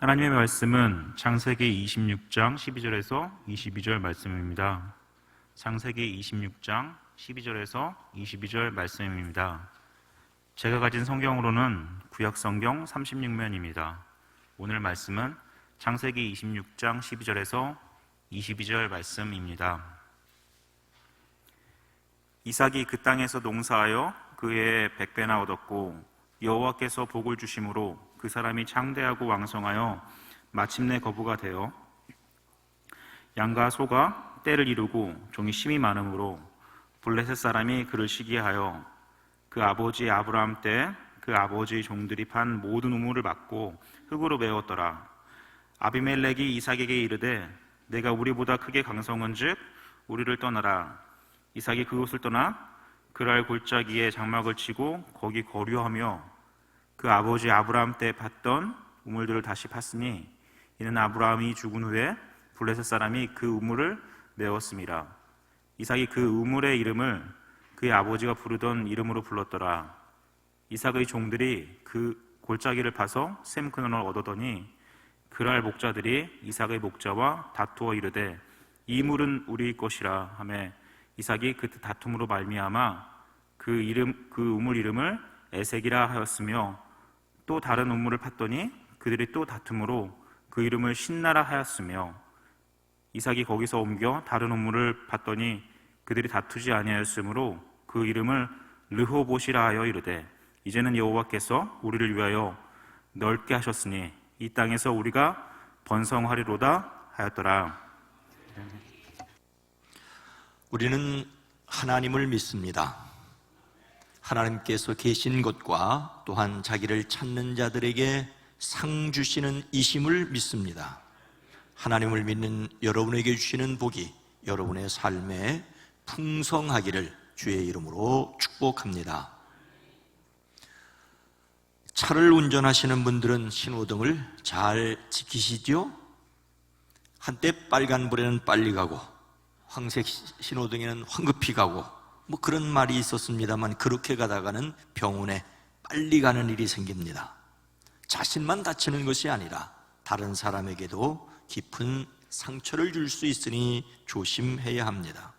하나님의 말씀은 창세기 26장 12절에서 22절 말씀입니다. 창세기 26장 12절에서 22절 말씀입니다. 제가 가진 성경으로는 구약 성경 36면입니다. 오늘 말씀은 창세기 26장 12절에서 22절 말씀입니다. 이삭이 그 땅에서 농사하여 그의 백배나 얻었고 여호와께서 복을 주심으로 그 사람이 창대하고 왕성하여 마침내 거부가 되어 양과 소가 때를 이루고 종이 심이 많으므로 블레셋 사람이 그를 시기하여 그 아버지 아브라함 때 그 아버지 종들이 판 모든 우물을 막고 흙으로 메웠더라. 아비멜렉이 이삭에게 이르되 내가 우리보다 크게 강성한즉 우리를 떠나라. 이삭이 그곳을 떠나 그랄 골짜기에 장막을 치고 거기 거류하며 그 아버지 아브라함 때 팠던 우물들을 다시 팠으니 이는 아브라함이 죽은 후에 블레셋 사람이 그 우물을 메웠습니다. 이삭이 그 우물의 이름을 그의 아버지가 부르던 이름으로 불렀더라. 이삭의 종들이 그 골짜기를 파서 샘 근원을 얻어더니 그랄 목자들이 이삭의 목자와 다투어 이르되 이 물은 우리 것이라 하매 이삭이 그 다툼으로 말미암아 그 이름 그 우물 이름을 에색이라 하였으며 또 다른 우물을 팠더니 그들이 또 다툼으로 그 이름을 신나라 하였으며 이삭이 거기서 옮겨 다른 우물을 팠더니 그들이 다투지 아니하였으므로 그 이름을 르호봇이라 하여 이르되 이제는 여호와께서 우리를 위하여 넓게 하셨으니 이 땅에서 우리가 번성하리로다 하였더라. 우리는 하나님을 믿습니다. 하나님께서 계신 것과 또한 자기를 찾는 자들에게 상 주시는 이심을 믿습니다. 하나님을 믿는 여러분에게 주시는 복이 여러분의 삶에 풍성하기를 주의 이름으로 축복합니다. 차를 운전하시는 분들은 신호등을 잘 지키시죠? 한때 빨간불에는 빨리 가고 황색 신호등에는 황급히 가고 뭐 그런 말이 있었습니다만 그렇게 가다가는 병원에 빨리 가는 일이 생깁니다. 자신만 다치는 것이 아니라 다른 사람에게도 깊은 상처를 줄 수 있으니 조심해야 합니다.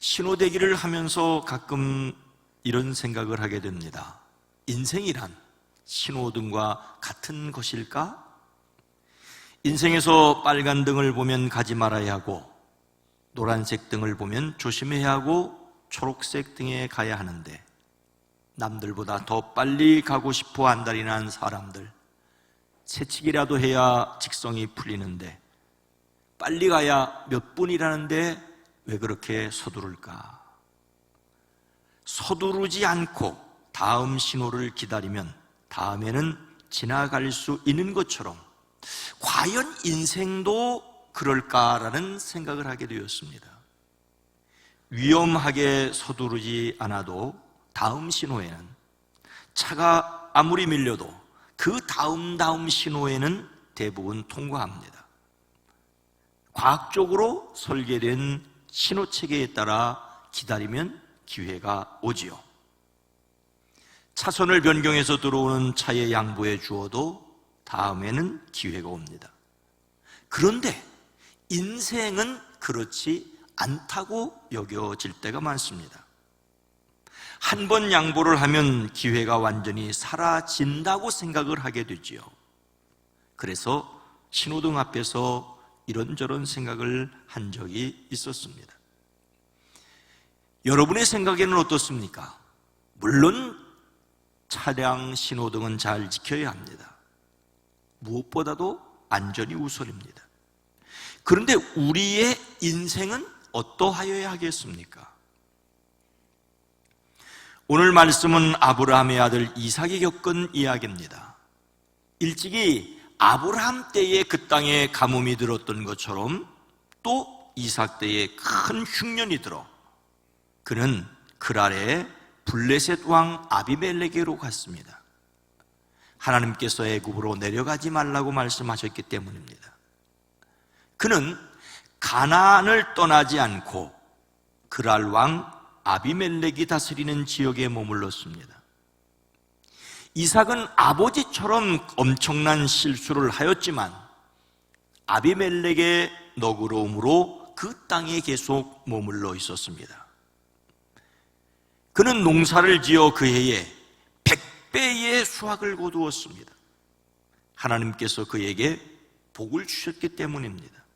신호대기를 하면서 가끔 이런 생각을 하게 됩니다. 인생이란 신호등과 같은 것일까? 인생에서 빨간 등을 보면 가지 말아야 하고 노란색 등을 보면 조심해야 하고 초록색 등에 가야 하는데 남들보다 더 빨리 가고 싶어 안달이난 사람들 새치기라도 해야 직성이 풀리는데 빨리 가야 몇 분이라는데 왜 그렇게 서두를까? 서두르지 않고 다음 신호를 기다리면 다음에는 지나갈 수 있는 것처럼 과연 인생도 그럴까라는 생각을 하게 되었습니다. 위험하게 서두르지 않아도 다음 신호에는 차가 아무리 밀려도 그 다음 다음 신호에는 대부분 통과합니다. 과학적으로 설계된 신호 체계에 따라 기다리면 기회가 오지요. 차선을 변경해서 들어오는 차에 양보해 주어도 다음에는 기회가 옵니다. 그런데 인생은 그렇지 않다고 여겨질 때가 많습니다. 한 번 양보를 하면 기회가 완전히 사라진다고 생각을 하게 되지요. 그래서 신호등 앞에서 이런저런 생각을 한 적이 있었습니다. 여러분의 생각에는 어떻습니까? 물론 차량 신호등은 잘 지켜야 합니다. 무엇보다도 안전이 우선입니다. 그런데 우리의 인생은 어떠하여야 하겠습니까? 오늘 말씀은 아브라함의 아들 이삭이 겪은 이야기입니다. 일찍이 아브라함 때에 그 땅에 가뭄이 들었던 것처럼 또 이삭 때에 큰 흉년이 들어 그는 그날에 블레셋 왕 아비멜렉에로 갔습니다. 하나님께서 애굽으로 내려가지 말라고 말씀하셨기 때문입니다. 그는 가나안을 떠나지 않고 그랄 왕 아비멜렉이 다스리는 지역에 머물렀습니다. 이삭은 아버지처럼 엄청난 실수를 하였지만 아비멜렉의 너그러움으로 그 땅에 계속 머물러 있었습니다. 그는 농사를 지어 그 해에 백배의 수확을 거두었습니다. 하나님께서 그에게 복을 주셨기 때문입니다.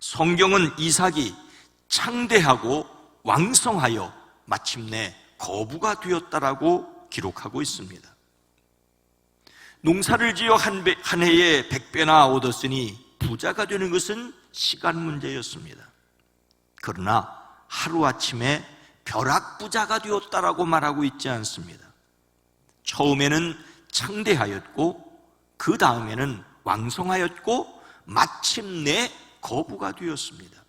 성경은 이삭이 창대하고 왕성하여 마침내 거부가 되었다라고 기록하고 있습니다. 농사를 지어 한, 배, 한 해에 백배나 얻었으니 부자가 되는 것은 시간 문제였습니다. 그러나 하루아침에 벼락부자가 되었다라고 말하고 있지 않습니다. 처음에는 창대하였고 그 다음에는 왕성하였고 마침내 거부가 되었습니다.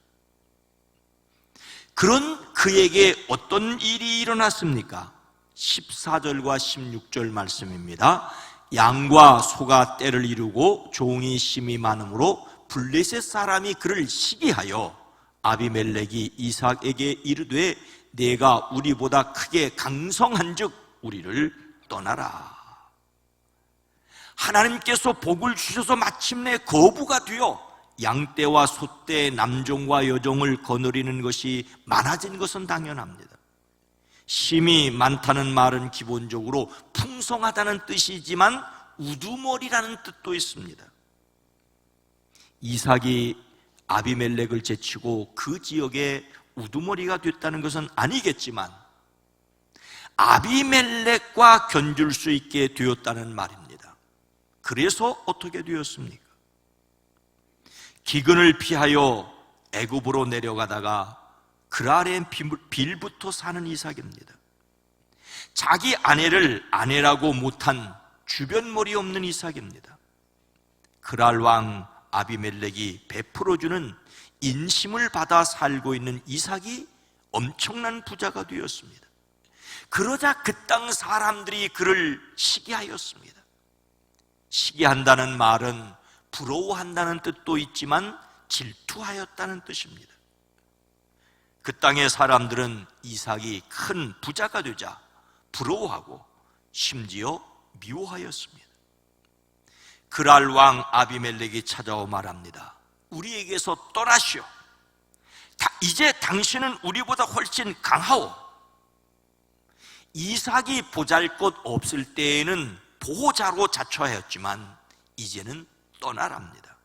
그런 그에게 어떤 일이 일어났습니까? 14절과 16절 말씀입니다. 양과 소가 때를 이루고 종이 심이 많으므로 블레셋 사람이 그를 시기하여 아비멜렉이 이삭에게 이르되 내가 우리보다 크게 강성한즉 우리를 떠나라. 하나님께서 복을 주셔서 마침내 거부가 되어 양떼와 소떼, 남종과 여종을 거느리는 것이 많아진 것은 당연합니다. 심이 많다는 말은 기본적으로 풍성하다는 뜻이지만 우두머리라는 뜻도 있습니다. 이삭이 아비멜렉을 제치고 그 지역에 우두머리가 됐다는 것은 아니겠지만 아비멜렉과 견줄 수 있게 되었다는 말입니다. 그래서 어떻게 되었습니까? 기근을 피하여 애굽으로 내려가다가 그랄의 빌부터 사는 이삭입니다. 자기 아내를 아내라고 못한 주변머리 없는 이삭입니다. 그랄 왕 아비멜렉이 베풀어주는 인심을 받아 살고 있는 이삭이 엄청난 부자가 되었습니다. 그러자 그 땅 사람들이 그를 시기하였습니다. 시기한다는 말은 부러워한다는 뜻도 있지만 질투하였다는 뜻입니다. 그 땅의 사람들은 이삭이 큰 부자가 되자 부러워하고 심지어 미워하였습니다. 그랄 왕 아비멜렉이 찾아오 말합니다. 우리에게서 떠나시오. 이제 당신은 우리보다 훨씬 강하오. 이삭이 보잘 것 없을 때에는 보호자로 자처하였지만 이제는 떠나랍니다.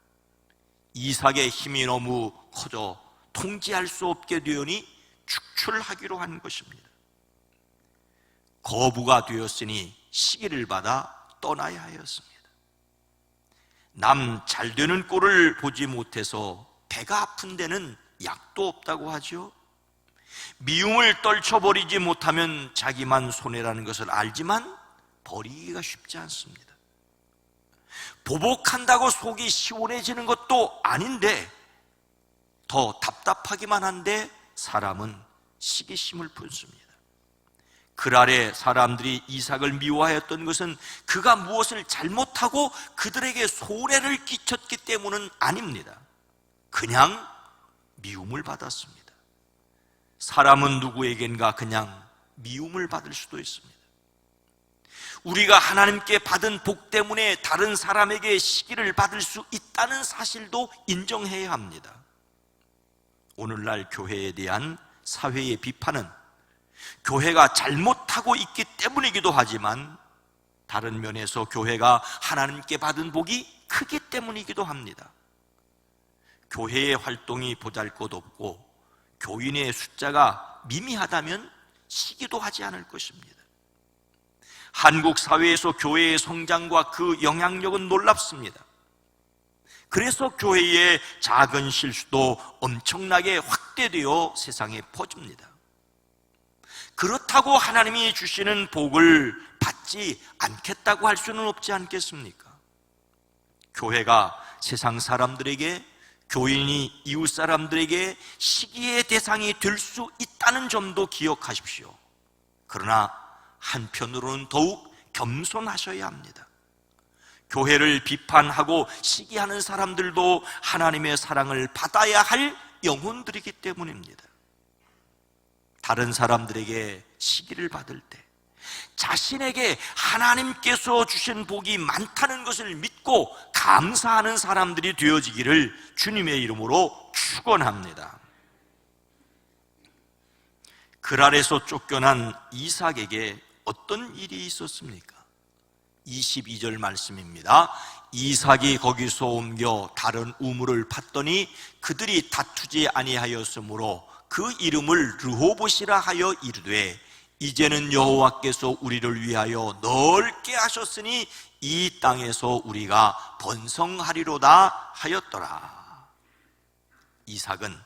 이삭의 힘이 너무 커져 통제할 수 없게 되오니 축출하기로 한 것입니다. 거부가 되었으니 시기를 받아 떠나야 하였습니다. 남 잘 되는 꼴을 보지 못해서 배가 아픈 데는 약도 없다고 하죠. 미움을 떨쳐버리지 못하면 자기만 손해라는 것을 알지만 버리기가 쉽지 않습니다. 보복한다고 속이 시원해지는 것도 아닌데 더 답답하기만 한데 사람은 시기심을 품습니다. 그날에 사람들이 이삭을 미워하였던 것은 그가 무엇을 잘못하고 그들에게 소래를 끼쳤기 때문은 아닙니다. 그냥 미움을 받았습니다. 사람은 누구에겐가 그냥 미움을 받을 수도 있습니다. 우리가 하나님께 받은 복 때문에 다른 사람에게 시기를 받을 수 있다는 사실도 인정해야 합니다. 오늘날 교회에 대한 사회의 비판은 교회가 잘못하고 있기 때문이기도 하지만 다른 면에서 교회가 하나님께 받은 복이 크기 때문이기도 합니다. 교회의 활동이 보잘 것 없고 교인의 숫자가 미미하다면 시기도 하지 않을 것입니다. 한국 사회에서 교회의 성장과 그 영향력은 놀랍습니다. 그래서 교회의 작은 실수도 엄청나게 확대되어 세상에 퍼집니다. 그렇다고 하나님이 주시는 복을 받지 않겠다고 할 수는 없지 않겠습니까? 교회가 세상 사람들에게 교인이 이웃 사람들에게 시기의 대상이 될 수 있다는 점도 기억하십시오. 그러나 한편으로는 더욱 겸손하셔야 합니다. 교회를 비판하고 시기하는 사람들도 하나님의 사랑을 받아야 할 영혼들이기 때문입니다. 다른 사람들에게 시기를 받을 때, 자신에게 하나님께서 주신 복이 많다는 것을 믿고 감사하는 사람들이 되어지기를 주님의 이름으로 축원합니다. 그랄에서 쫓겨난 이삭에게 어떤 일이 있었습니까? 22절 말씀입니다. 이삭이 거기서 옮겨 다른 우물을 팠더니 그들이 다투지 아니하였으므로 그 이름을 르호봇이라 하여 이르되 이제는 여호와께서 우리를 위하여 넓게 하셨으니 이 땅에서 우리가 번성하리로다 하였더라. 이삭은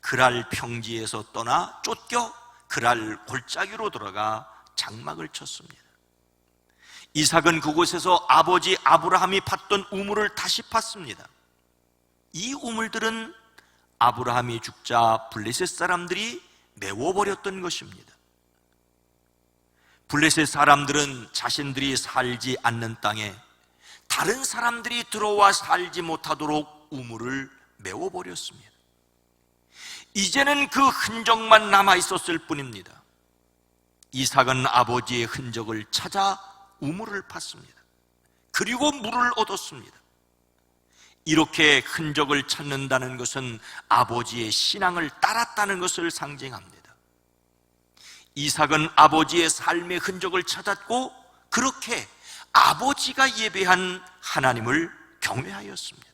그랄 평지에서 떠나 쫓겨 그랄 골짜기로 들어가 장막을 쳤습니다. 이삭은 그곳에서 아버지 아브라함이 팠던 우물을 다시 팠습니다. 이 우물들은 아브라함이 죽자 블레셋 사람들이 메워버렸던 것입니다. 블레셋 사람들은 자신들이 살지 않는 땅에 다른 사람들이 들어와 살지 못하도록 우물을 메워버렸습니다. 이제는 그 흔적만 남아 있었을 뿐입니다. 이삭은 아버지의 흔적을 찾아 우물을 팠습니다. 그리고 물을 얻었습니다. 이렇게 흔적을 찾는다는 것은 아버지의 신앙을 따랐다는 것을 상징합니다. 이삭은 아버지의 삶의 흔적을 찾았고 그렇게 아버지가 예배한 하나님을 경외하였습니다.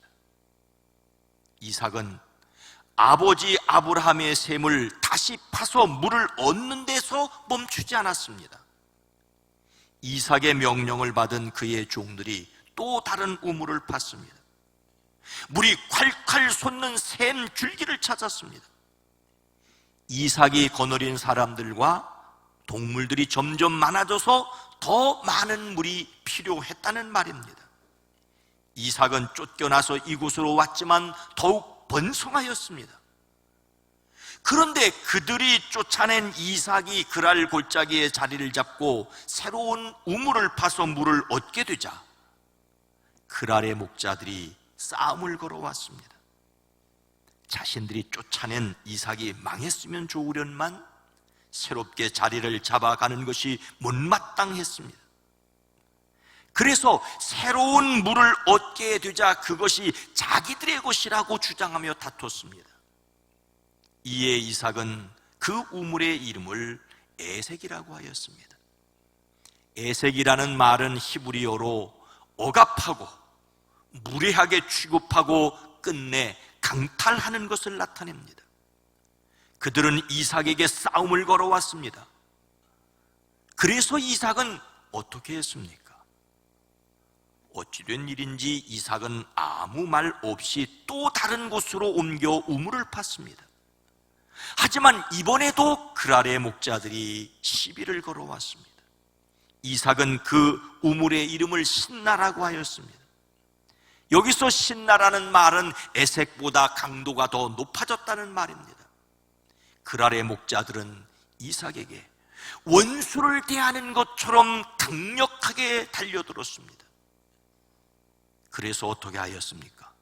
이삭은 아버지 아브라함의 샘을 다시 파서 물을 얻는 데서 멈추지 않았습니다. 이삭의 명령을 받은 그의 종들이 또 다른 우물을 팠습니다. 물이 콸콸 솟는 샘 줄기를 찾았습니다. 이삭이 거느린 사람들과 동물들이 점점 많아져서 더 많은 물이 필요했다는 말입니다. 이삭은 쫓겨나서 이곳으로 왔지만 더욱 번성하였습니다. 그런데 그들이 쫓아낸 이삭이 그랄 골짜기에 자리를 잡고 새로운 우물을 파서 물을 얻게 되자 그랄의 목자들이 싸움을 걸어왔습니다. 자신들이 쫓아낸 이삭이 망했으면 좋으련만 새롭게 자리를 잡아가는 것이 못마땅했습니다. 그래서 새로운 물을 얻게 되자 그것이 자기들의 것이라고 주장하며 다퉜습니다. 이에 이삭은 그 우물의 이름을 에색이라고 하였습니다. 에색이라는 말은 히브리어로 억압하고 무례하게 취급하고 끝내 강탈하는 것을 나타냅니다. 그들은 이삭에게 싸움을 걸어왔습니다. 그래서 이삭은 어떻게 했습니까? 어찌된 일인지 이삭은 아무 말 없이 또 다른 곳으로 옮겨 우물을 팠습니다. 하지만 이번에도 그랄의 목자들이 시비를 걸어왔습니다. 이삭은 그 우물의 이름을 신나라고 하였습니다. 여기서 신나라는 말은 에색보다 강도가 더 높아졌다는 말입니다. 그랄의 목자들은 이삭에게 원수를 대하는 것처럼 강력하게 달려들었습니다. 그래서 어떻게 하였습니까?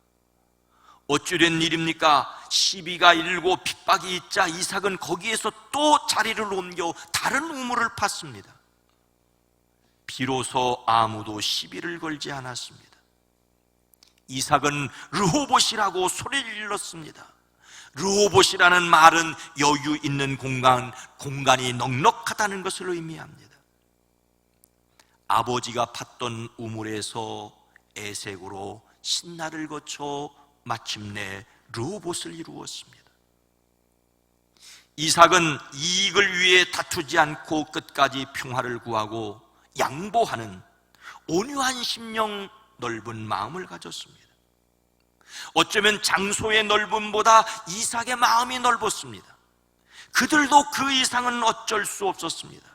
어찌된 일입니까? 시비가 일고 핍박이 있자 이삭은 거기에서 또 자리를 옮겨 다른 우물을 팠습니다. 비로소 아무도 시비를 걸지 않았습니다. 이삭은 르호봇이라고 소리를 질렀습니다. 르호봇이라는 말은 여유 있는 공간, 공간이 넉넉하다는 것을 의미합니다. 아버지가 팠던 우물에서 에색으로 신나를 거쳐 마침내 르호봇을 이루었습니다. 이삭은 이익을 위해 다투지 않고 끝까지 평화를 구하고 양보하는 온유한 심령 넓은 마음을 가졌습니다. 어쩌면 장소의 넓음보다 이삭의 마음이 넓었습니다. 그들도 그 이상은 어쩔 수 없었습니다.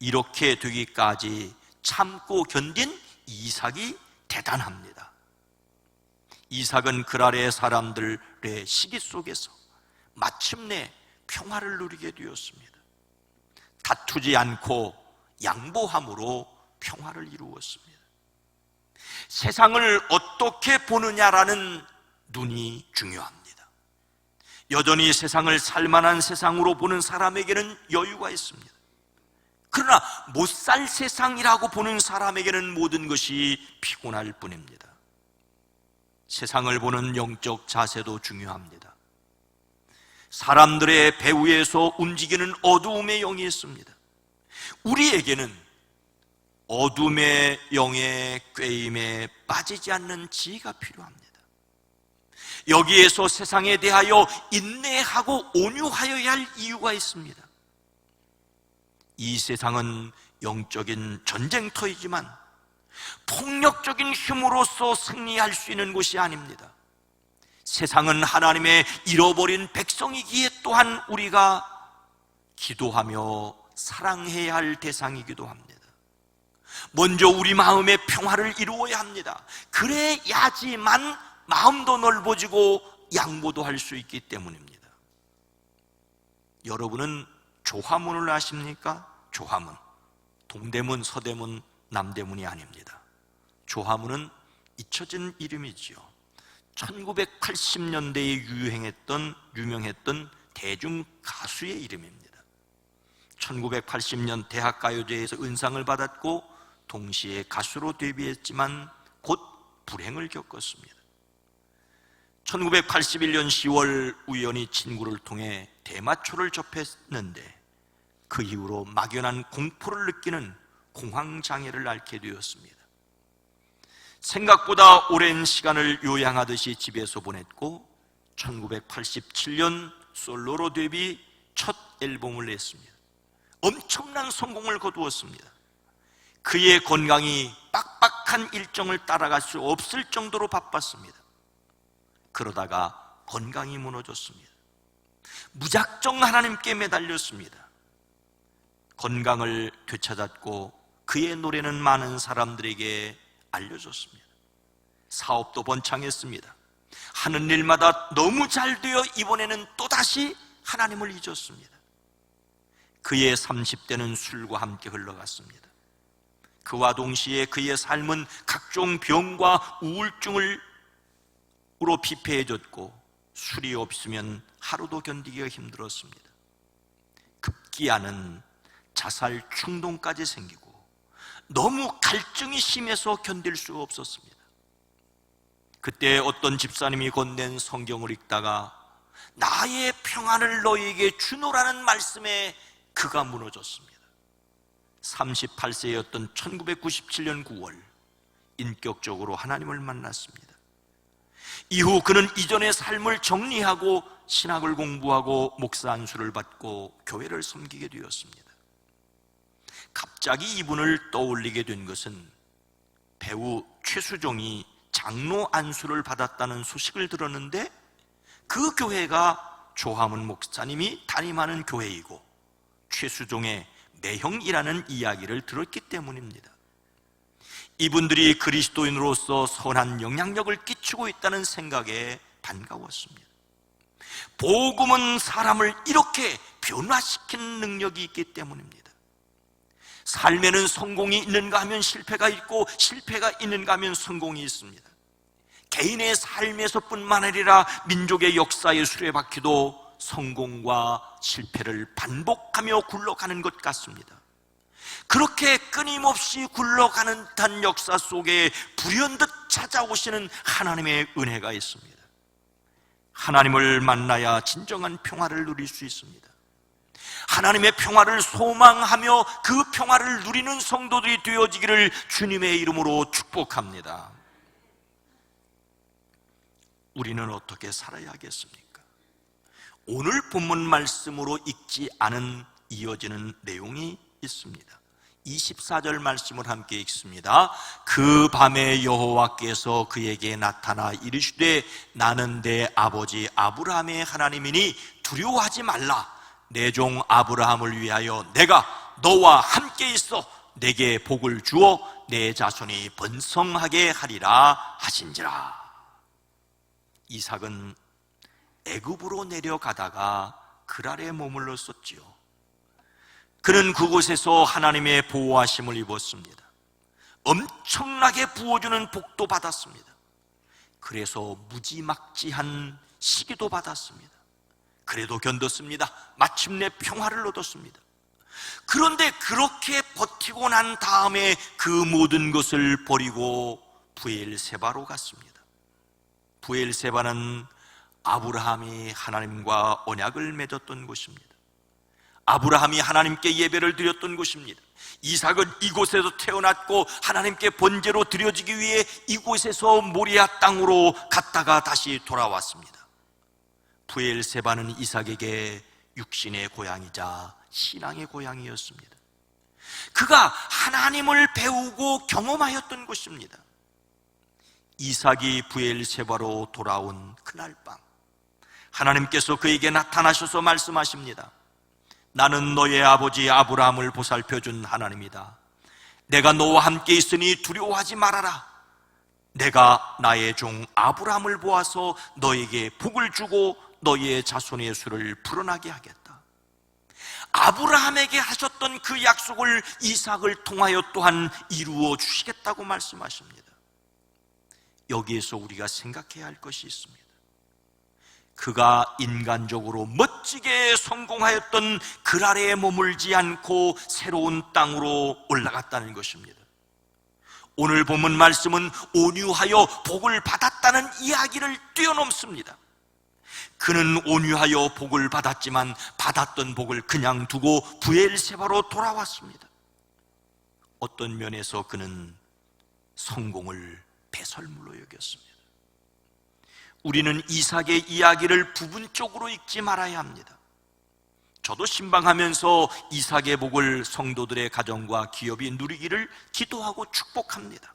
이렇게 되기까지 참고 견딘 이삭이 대단합니다. 이삭은 그랄의 사람들의 시기 속에서 마침내 평화를 누리게 되었습니다. 다투지 않고 양보함으로 평화를 이루었습니다. 세상을 어떻게 보느냐라는 눈이 중요합니다. 여전히 세상을 살만한 세상으로 보는 사람에게는 여유가 있습니다. 그러나 못 살 세상이라고 보는 사람에게는 모든 것이 피곤할 뿐입니다. 세상을 보는 영적 자세도 중요합니다. 사람들의 배후에서 움직이는 어두움의 영이 있습니다. 우리에게는 어둠의 영의 꾀임에 빠지지 않는 지혜가 필요합니다. 여기에서 세상에 대하여 인내하고 온유하여야 할 이유가 있습니다. 이 세상은 영적인 전쟁터이지만 폭력적인 힘으로서 승리할 수 있는 곳이 아닙니다. 세상은 하나님의 잃어버린 백성이기에 또한 우리가 기도하며 사랑해야 할 대상이기도 합니다. 먼저 우리 마음의 평화를 이루어야 합니다. 그래야지만 마음도 넓어지고 양보도 할 수 있기 때문입니다. 여러분은 조화문을 아십니까? 조화문. 동대문, 서대문, 남대문이 아닙니다. 조화문은 잊혀진 이름이지요. 1980년대에 유행했던, 유명했던 대중 가수의 이름입니다. 1980년 대학 가요제에서 은상을 받았고, 동시에 가수로 데뷔했지만 곧 불행을 겪었습니다. 1981년 10월 우연히 친구를 통해 대마초를 접했는데 그 이후로 막연한 공포를 느끼는 공황장애를 앓게 되었습니다. 생각보다 오랜 시간을 요양하듯이 집에서 보냈고 1987년 솔로로 데뷔 첫 앨범을 냈습니다. 엄청난 성공을 거두었습니다. 그의 건강이 빡빡한 일정을 따라갈 수 없을 정도로 바빴습니다. 그러다가 건강이 무너졌습니다. 무작정 하나님께 매달렸습니다. 건강을 되찾았고 그의 노래는 많은 사람들에게 알려졌습니다. 사업도 번창했습니다. 하는 일마다 너무 잘 되어 이번에는 또다시 하나님을 잊었습니다. 그의 30대는 술과 함께 흘러갔습니다. 그와 동시에 그의 삶은 각종 병과 우울증을 으로 피폐해졌고 술이 없으면 하루도 견디기가 힘들었습니다. 급기야는 자살 충동까지 생기고 너무 갈증이 심해서 견딜 수 없었습니다. 그때 어떤 집사님이 건넨 성경을 읽다가 나의 평안을 너희에게 주노라는 말씀에 그가 무너졌습니다. 38세였던 1997년 9월 인격적으로 하나님을 만났습니다. 이후 그는 이전의 삶을 정리하고 신학을 공부하고 목사 안수를 받고 교회를 섬기게 되었습니다. 갑자기 이분을 떠올리게 된 것은 배우 최수종이 장로 안수를 받았다는 소식을 들었는데 그 교회가 조하문 목사님이 담임하는 교회이고 최수종의 매형이라는 이야기를 들었기 때문입니다. 이분들이 그리스도인으로서 선한 영향력을 끼치고 있다는 생각에 반가웠습니다. 복음은 사람을 이렇게 변화시키는 능력이 있기 때문입니다. 삶에는 성공이 있는가 하면 실패가 있고 실패가 있는가 하면 성공이 있습니다. 개인의 삶에서뿐만 아니라 민족의 역사의 수레바퀴도 성공과 실패를 반복하며 굴러가는 것 같습니다. 그렇게 끊임없이 굴러가는 단 역사 속에 불현듯 찾아오시는 하나님의 은혜가 있습니다. 하나님을 만나야 진정한 평화를 누릴 수 있습니다. 하나님의 평화를 소망하며 그 평화를 누리는 성도들이 되어지기를 주님의 이름으로 축복합니다. 우리는 어떻게 살아야겠습니까? 오늘 본문 말씀으로 읽지 않은 이어지는 내용이 있습니다. 24절 말씀을 함께 읽습니다. 그 밤에 여호와께서 그에게 나타나 이르시되 나는 내 아버지 아브라함의 하나님이니 두려워하지 말라. 내 종 아브라함을 위하여 내가 너와 함께 있어 내게 복을 주어 내 자손이 번성하게 하리라 하신지라. 이삭은 애굽으로 내려가다가 그랄에 머물렀었지요. 그는 그곳에서 하나님의 보호하심을 입었습니다. 엄청나게 부어주는 복도 받았습니다. 그래서 무지막지한 시기도 받았습니다. 그래도 견뎠습니다. 마침내 평화를 얻었습니다. 그런데 그렇게 버티고 난 다음에 그 모든 것을 버리고 부엘세바로 갔습니다. 부엘세바는 아브라함이 하나님과 언약을 맺었던 곳입니다. 아브라함이 하나님께 예배를 드렸던 곳입니다. 이삭은 이곳에서 태어났고 하나님께 번제로 드려지기 위해 이곳에서 모리아 땅으로 갔다가 다시 돌아왔습니다. 부엘세바는 이삭에게 육신의 고향이자 신앙의 고향이었습니다. 그가 하나님을 배우고 경험하였던 곳입니다. 이삭이 부엘세바로 돌아온 그날 밤 하나님께서 그에게 나타나셔서 말씀하십니다. 나는 너의 아버지 아브라함을 보살펴 준 하나님이다. 내가 너와 함께 있으니 두려워하지 말아라. 내가 나의 종 아브라함을 보아서 너에게 복을 주고 너의 자손의 수를 불어나게 하겠다. 아브라함에게 하셨던 그 약속을 이삭을 통하여 또한 이루어 주시겠다고 말씀하십니다. 여기에서 우리가 생각해야 할 것이 있습니다. 그가 인간적으로 멋지게 성공하였던 그 아래에 머물지 않고 새로운 땅으로 올라갔다는 것입니다. 오늘 본문 말씀은 온유하여 복을 받았다는 이야기를 뛰어넘습니다. 그는 온유하여 복을 받았지만 받았던 복을 그냥 두고 부엘세바로 돌아왔습니다. 어떤 면에서 그는 성공을 배설물로 여겼습니다. 우리는 이삭의 이야기를 부분적으로 읽지 말아야 합니다. 저도 신방하면서 이삭의 복을 성도들의 가정과 기업이 누리기를 기도하고 축복합니다.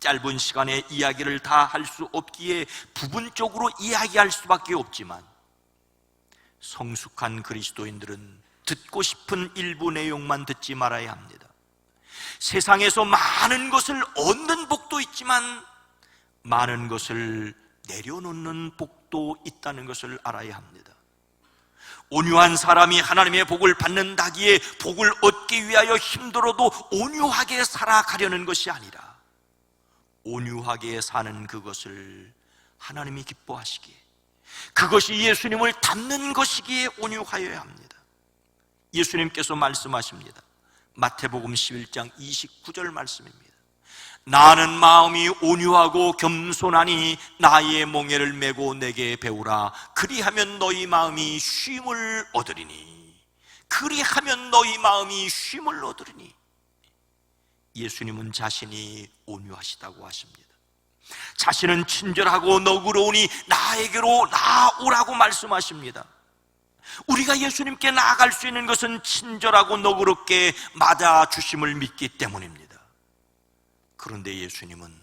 짧은 시간에 이야기를 다 할 수 없기에 부분적으로 이야기할 수밖에 없지만 성숙한 그리스도인들은 듣고 싶은 일부 내용만 듣지 말아야 합니다. 세상에서 많은 것을 얻는 복도 있지만 많은 것을 내려놓는 복도 있다는 것을 알아야 합니다. 온유한 사람이 하나님의 복을 받는다기에 복을 얻기 위하여 힘들어도 온유하게 살아가려는 것이 아니라 온유하게 사는 그것을 하나님이 기뻐하시기에 그것이 예수님을 닮는 것이기에 온유하여야 합니다. 예수님께서 말씀하십니다. 마태복음 11장 29절 말씀입니다. 나는 마음이 온유하고 겸손하니 나의 몽해를 메고 내게 배우라. 그리하면 너희 마음이 쉼을 얻으리니. 그리하면 너희 마음이 쉼을 얻으리니. 예수님은 자신이 온유하시다고 하십니다. 자신은 친절하고 너그러우니 나에게로 나오라고 말씀하십니다. 우리가 예수님께 나아갈 수 있는 것은 친절하고 너그럽게 맞아주심을 믿기 때문입니다. 그런데 예수님은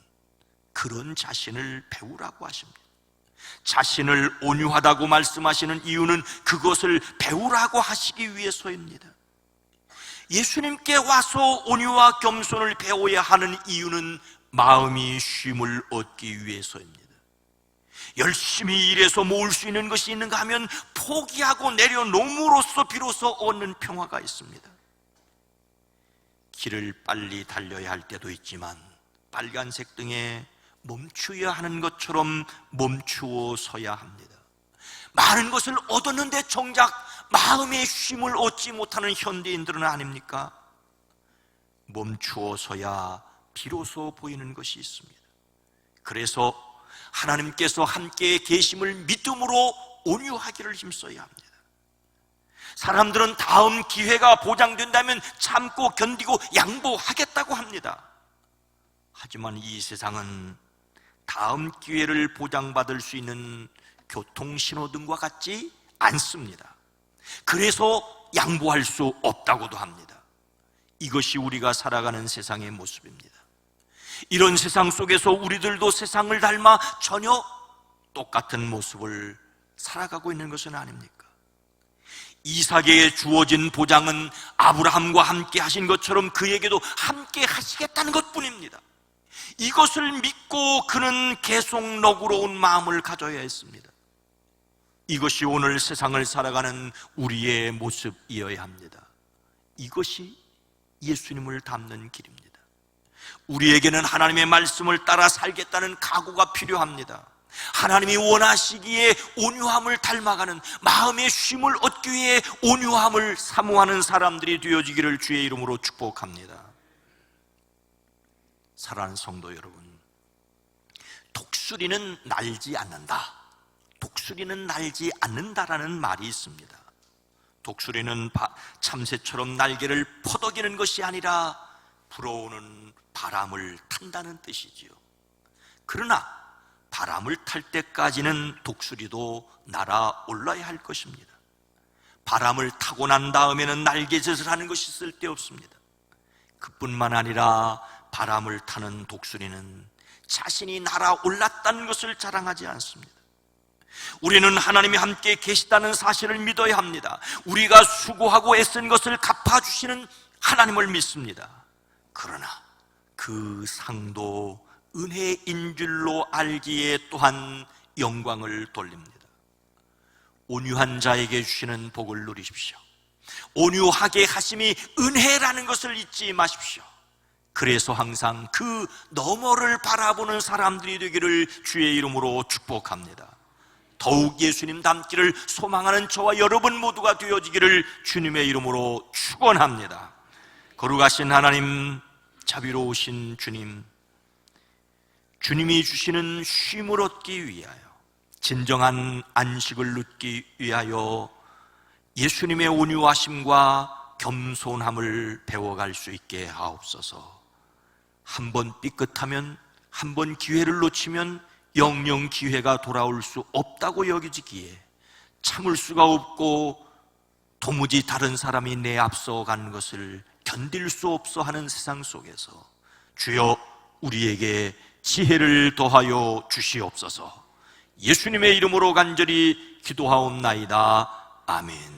그런 자신을 배우라고 하십니다. 자신을 온유하다고 말씀하시는 이유는 그것을 배우라고 하시기 위해서입니다. 예수님께 와서 온유와 겸손을 배워야 하는 이유는 마음이 쉼을 얻기 위해서입니다. 열심히 일해서 모을 수 있는 것이 있는가 하면 포기하고 내려놓음으로써 비로소 얻는 평화가 있습니다. 길을 빨리 달려야 할 때도 있지만 빨간색 등에 멈추어야 하는 것처럼 멈추어 서야 합니다. 많은 것을 얻었는데 정작 마음의 쉼을 얻지 못하는 현대인들은 아닙니까? 멈추어 서야 비로소 보이는 것이 있습니다. 그래서 하나님께서 함께 계심을 믿음으로 온유하기를 힘써야 합니다. 사람들은 다음 기회가 보장된다면 참고 견디고 양보하겠다고 합니다. 하지만 이 세상은 다음 기회를 보장받을 수 있는 교통신호등과 같지 않습니다. 그래서 양보할 수 없다고도 합니다. 이것이 우리가 살아가는 세상의 모습입니다. 이런 세상 속에서 우리들도 세상을 닮아 전혀 똑같은 모습을 살아가고 있는 것은 아닙니까? 이삭에게 주어진 보장은 아브라함과 함께 하신 것처럼 그에게도 함께 하시겠다는 것 뿐입니다. 이것을 믿고 그는 계속 너그러운 마음을 가져야 했습니다. 이것이 오늘 세상을 살아가는 우리의 모습이어야 합니다. 이것이 예수님을 닮는 길입니다. 우리에게는 하나님의 말씀을 따라 살겠다는 각오가 필요합니다. 하나님이 원하시기에 온유함을 닮아가는 마음의 쉼을 얻기 위해 온유함을 사모하는 사람들이 되어지기를 주의 이름으로 축복합니다. 사랑하는 성도 여러분, 독수리는 날지 않는다. 독수리는 날지 않는다라는 말이 있습니다. 독수리는 바- 참새처럼 날개를 퍼덕이는 것이 아니라 불어오는 바람을 탄다는 뜻이지요. 그러나 바람을 탈 때까지는 독수리도 날아올라야 할 것입니다. 바람을 타고 난 다음에는 날개짓을 하는 것이 쓸데없습니다. 그뿐만 아니라 바람을 타는 독수리는 자신이 날아올랐다는 것을 자랑하지 않습니다. 우리는 하나님이 함께 계시다는 사실을 믿어야 합니다. 우리가 수고하고 애쓴 것을 갚아주시는 하나님을 믿습니다. 그러나 그 상도 은혜인 줄로 알기에 또한 영광을 돌립니다. 온유한 자에게 주시는 복을 누리십시오. 온유하게 하심이 은혜라는 것을 잊지 마십시오. 그래서 항상 그 너머를 바라보는 사람들이 되기를 주의 이름으로 축복합니다. 더욱 예수님 닮기를 소망하는 저와 여러분 모두가 되어지기를 주님의 이름으로 축원합니다. 거룩하신 하나님, 자비로우신 주님, 주님이 주시는 쉼을 얻기 위하여 진정한 안식을 누리기 위하여 예수님의 온유하심과 겸손함을 배워갈 수 있게 하옵소서. 한 번 삐끗하면 한 번 기회를 놓치면 영영 기회가 돌아올 수 없다고 여기지기에 참을 수가 없고 도무지 다른 사람이 내 앞서 간 것을 견딜 수 없어 하는 세상 속에서 주여 우리에게 지혜를 더하여 주시옵소서 예수님의 이름으로 간절히 기도하옵나이다. 아멘.